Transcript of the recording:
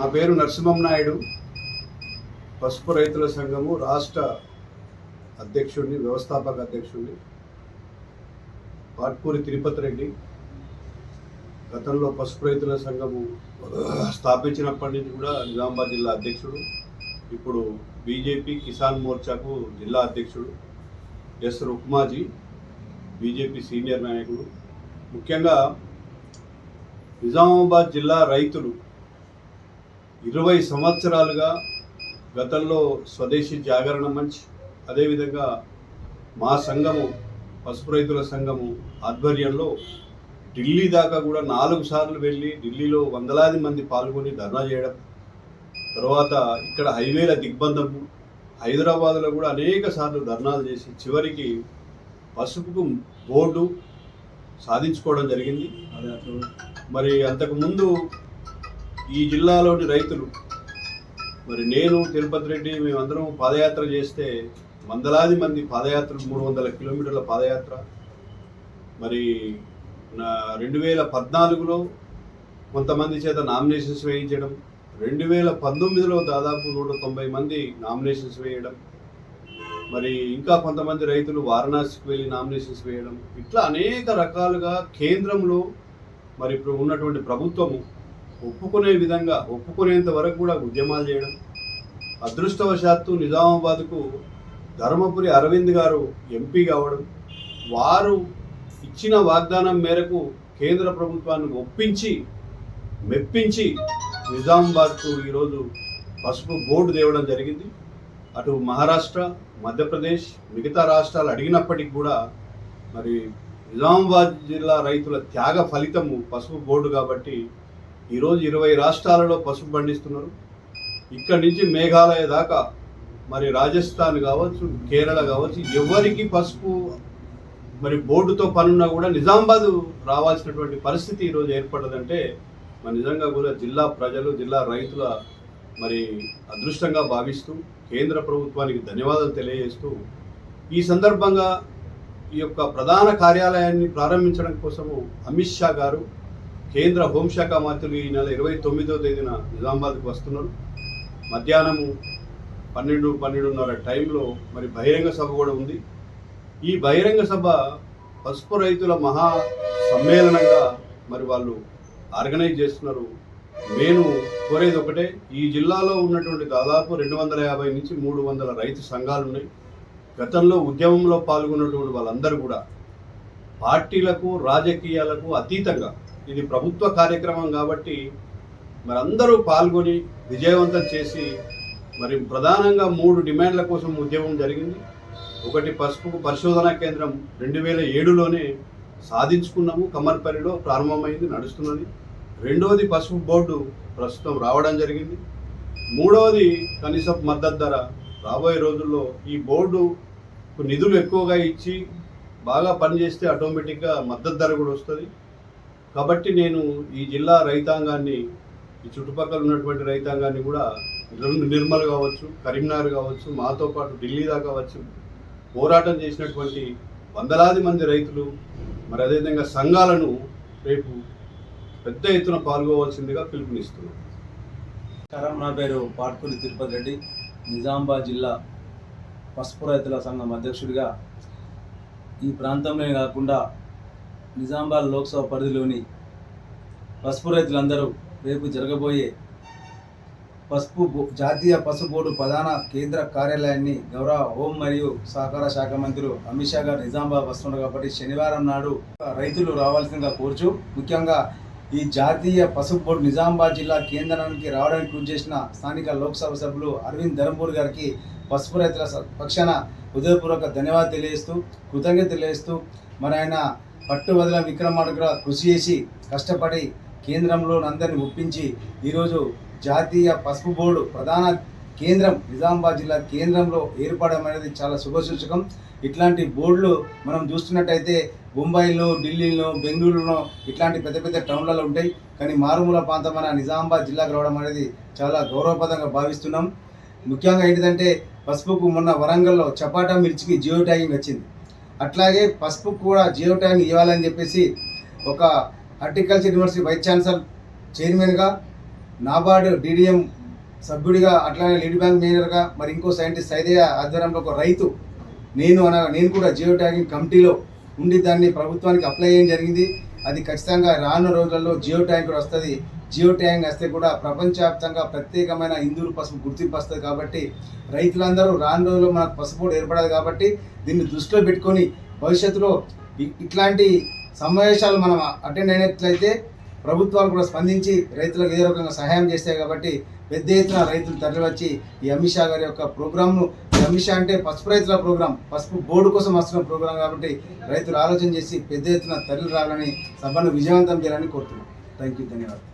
నా పేరు నరసింహం నాయుడు. పసుపు రైతుల సంఘము రాష్ట్ర అధ్యక్షుడిని వ్యవస్థాపక అధ్యక్షుడిని. పాట్పూరి తిరుపతి రెడ్డి. గతంలో పసుపు రైతుల సంఘము స్థాపించినప్పటి నుంచి కూడా నిజామాబాద్ జిల్లా అధ్యక్షుడు. ఇప్పుడు బీజేపీ కిసాన్ మోర్చాకు జిల్లా అధ్యక్షుడు. ఎస్ రుక్మాజీ బీజేపీ సీనియర్ నాయకుడు. ముఖ్యంగా నిజామాబాద్ జిల్లా రైతులు ఇరవై సంవత్సరాలుగా గతంలో స్వదేశీ జాగరణ మంచ్ అదేవిధంగా మా సంఘము పసుపు రైతుల సంఘము ఆధ్వర్యంలో ఢిల్లీ దాకా కూడా నాలుగు సార్లు వెళ్ళి ఢిల్లీలో వందలాది మంది పాల్గొని ధర్నా చేయడం తర్వాత ఇక్కడ హైవేల దిగ్బంధము హైదరాబాద్లో కూడా అనేక సార్లు ధర్నాలు చేసి చివరికి పసుపుకు బోర్డు సాధించుకోవడం జరిగింది. మరి అంతకుముందు ఈ జిల్లాలోని రైతులు మరి నేను తిరుపతి రెడ్డి మేమందరం పాదయాత్ర చేస్తే వందలాది మంది పాదయాత్ర మూడు వందల కిలోమీటర్ల పాదయాత్ర. మరి నా రెండు వేల పద్నాలుగులో కొంతమంది చేత నామినేషన్స్ వేయించడం రెండు వేల పంతొమ్మిదిలో దాదాపు నూట తొంభై మంది నామినేషన్స్ వేయడం మరి ఇంకా కొంతమంది రైతులు వారణాసికి వెళ్ళి నామినేషన్స్ వేయడం. ఇట్లా అనేక రకాలుగా కేంద్రంలో మరి ఇప్పుడు ఉన్నటువంటి ప్రభుత్వము ఒప్పుకునే విధంగా ఒప్పుకునేంత వరకు కూడా ఉద్యమాలు చేయడం. అదృష్టవశాత్తు నిజామాబాద్కు ధర్మపురి అరవింద్ గారు ఎంపీ కావడం. వారు ఇచ్చిన వాగ్దానం మేరకు కేంద్ర ప్రభుత్వాన్ని ఒప్పించి మెప్పించి నిజామాబాద్కు ఈరోజు పసుపు బోర్డు తేవడం జరిగింది. అటు మహారాష్ట్ర మధ్యప్రదేశ్ మిగతా రాష్ట్రాలు అడిగినప్పటికి కూడా మరి నిజామాబాద్ జిల్లా రైతుల త్యాగ ఫలితము పసుపు బోర్డు కాబట్టి ఈరోజు ఇరవై రాష్ట్రాలలో పసుపు పండిస్తున్నారు. ఇక్కడి నుంచి మేఘాలయ దాకా మరి రాజస్థాన్ కావచ్చు కేరళ కావచ్చు ఎవరికి పసుపు మరి బోర్డుతో పనున్నా కూడా నిజామాబాద్ రావాల్సినటువంటి పరిస్థితి ఈరోజు ఏర్పడ్డదంటే మరి నిజంగా కూడా జిల్లా ప్రజలు జిల్లా రైతుల మరి అదృష్టంగా భావిస్తూ కేంద్ర ప్రభుత్వానికి ధన్యవాదాలు తెలియజేస్తూ ఈ సందర్భంగా ఈ యొక్క ప్రధాన కార్యాలయాన్ని ప్రారంభించడం కోసము అమిత్ షా గారు కేంద్ర హోంశాఖ మంత్రులు ఈ నెల ఇరవై తొమ్మిదో తేదీన నిజామాబాద్కు వస్తున్నారు. మధ్యాహ్నము పన్నెండు పన్నెండున్నర టైంలో మరి బహిరంగ సభ కూడా ఉంది. ఈ బహిరంగ సభ పసుపు రైతుల మహా సమ్మేళనంగా మరి వాళ్ళు ఆర్గనైజ్ చేస్తున్నారు. నేను కోరేది ఒకటే ఈ జిల్లాలో ఉన్నటువంటి దాదాపు రెండు వందల యాభై నుంచి మూడు వందల రైతు సంఘాలు ఉన్నాయి. గతంలో ఉద్యమంలో పాల్గొన్నటువంటి వాళ్ళందరూ కూడా పార్టీలకు రాజకీయాలకు అతీతంగా ఇది ప్రభుత్వ కార్యక్రమం కాబట్టి మరి అందరూ పాల్గొని విజయవంతం చేసి మరి ప్రధానంగా మూడు డిమాండ్ల కోసం ఉద్యమం జరిగింది. ఒకటి పసుపు పరిశోధనా కేంద్రం రెండు వేల ఏడులోనే సాధించుకున్నాము. కమ్మర్పల్లిలో ప్రారంభమైంది నడుస్తున్నది. రెండవది పసుపు బోర్డు ప్రస్తుతం రావడం జరిగింది. మూడవది కనీస మద్దతు ధర. రాబోయే రోజుల్లో ఈ బోర్డు నిధులు ఎక్కువగా ఇచ్చి బాగా పనిచేస్తే ఆటోమేటిక్గా మద్దతు ధర కూడా వస్తుంది. కాబట్టి నేను ఈ జిల్లా రైతాంగాన్ని ఈ చుట్టుపక్కల ఉన్నటువంటి రైతాంగాన్ని కూడా నిర్మల్ కావచ్చు కరీంనగర్ కావచ్చు మాతో పాటు ఢిల్లీ దాకా కావచ్చు పోరాటం చేసినటువంటి వందలాది మంది రైతులు మరి అదేవిధంగా సంఘాలను రేపు పెద్ద ఎత్తున పాల్గొవలసిందిగా పిలుపునిస్తున్నాం. నమస్కారం. నా పేరు పాట్పూరి తిరుపతి రెడ్డి నిజామాబాద్ జిల్లా పసుపు రైతుల సంఘం అధ్యక్షుడిగా. ఈ ప్రాంతంలోనే కాకుండా నిజామాబాద్ లోక్సభ పరిధిలోని పసుపు రైతులందరూ రేపు జరగబోయే పసుపు బో- జాతీయ పసుపు బోర్డు ప్రధాన కేంద్ర కార్యాలయాన్ని గౌరవ హోం మరియు సహకార శాఖ మంత్రులు అమిత్ షా గారు నిజామాబాద్ వస్తున్నారు కాబట్టి శనివారం నాడు రైతులు రావాల్సిందిగా కోరుచు ముఖ్యంగా ఈ జాతీయ పసుపు బోర్డు నిజామాబాద్ జిల్లా కేంద్రానికి రావడానికి కృషి చేసిన స్థానిక లోక్సభ సభ్యులు అరవింద్ ధర్మపూర్ గారికి పసుపు రైతుల పక్షాన హృదయపూర్వక ధన్యవాదాలు తెలియజేస్తూ కృతజ్ఞత తెలియజేస్తూ మరి ఆయన పట్టువదల విక్రమార్క కృషి చేసి కష్టపడి కేంద్రంలో అందరిని ఒప్పించి ఈరోజు జాతీయ పసుపు బోర్డు ప్రధాన కేంద్రం నిజామాబాద్ జిల్లా కేంద్రంలో ఏర్పడడం అనేది చాలా శుభసూచకం. ఇట్లాంటి బోర్డులు మనం చూస్తున్నట్టయితే బొంబాయిలో ఢిల్లీలో బెంగళూరులో ఇట్లాంటి పెద్ద పెద్ద టౌన్లలో ఉంటాయి. కానీ మారుమూల ప్రాంతమైన నిజామాబాద్ జిల్లాకు రావడం అనేది చాలా గౌరవప్రదంగా భావిస్తున్నాం. ముఖ్యంగా ఏంటిదంటే పసుపుకు మొన్న వరంగల్లో చపాటా మిర్చికి జియో ట్యాగింగ్ వచ్చింది. అట్లాగే పసుపు కూడా జియో ట్యాగ్ ఇవ్వాలని చెప్పేసి ఒక హార్టికల్చర్ యూనివర్సిటీ వైస్ ఛాన్సలర్ చైర్మన్గా నాబార్డు డిడిఎం సభ్యుడిగా అట్లానే లీడ్ బ్యాంక్ మేనేజర్గా మరి ఇంకో సైంటిస్ట్ సైదయ్య ఆధ్వర్యంలో ఒక రైతు నేను అనగా నేను కూడా జియో ట్యాగింగ్ కమిటీలో ఉండి దాన్ని ప్రభుత్వానికి అప్లై చేయడం జరిగింది. అది ఖచ్చితంగా రానున్న రోజులలో జియో ట్యాంక్ కూడా వస్తుంది. జియో ట్యాంక్ వస్తే కూడా ప్రపంచవ్యాప్తంగా ప్రత్యేకమైన ఇందూరు పసుపు గుర్తింపు వస్తుంది కాబట్టి రైతులందరూ రాను రోజుల్లో మనకు పసుపు ఏర్పడదు కాబట్టి దీన్ని దృష్టిలో పెట్టుకొని భవిష్యత్తులో ఇట్లాంటి సమావేశాలు మనం అటెండ్ అయినట్లయితే ప్రభుత్వాలు కూడా స్పందించి రైతులకు ఏదో రకంగా సహాయం చేస్తాయి కాబట్టి పెద్ద ఎత్తున రైతులు తరలివచ్చి ఈ అమిత్ షా గారి యొక్క ప్రోగ్రామ్ను ఈ అంటే పసుపు రైతుల ప్రోగ్రాం పసుపు బోర్డు కోసం వస్తున్న ప్రోగ్రాం కాబట్టి రైతులు ఆలోచన చేసి పెద్ద ఎత్తున తరలి రావాలని సభను విజయవంతం చేయాలని కోరుతున్నాం. థ్యాంక్ యూ ధన్యవాదాలు.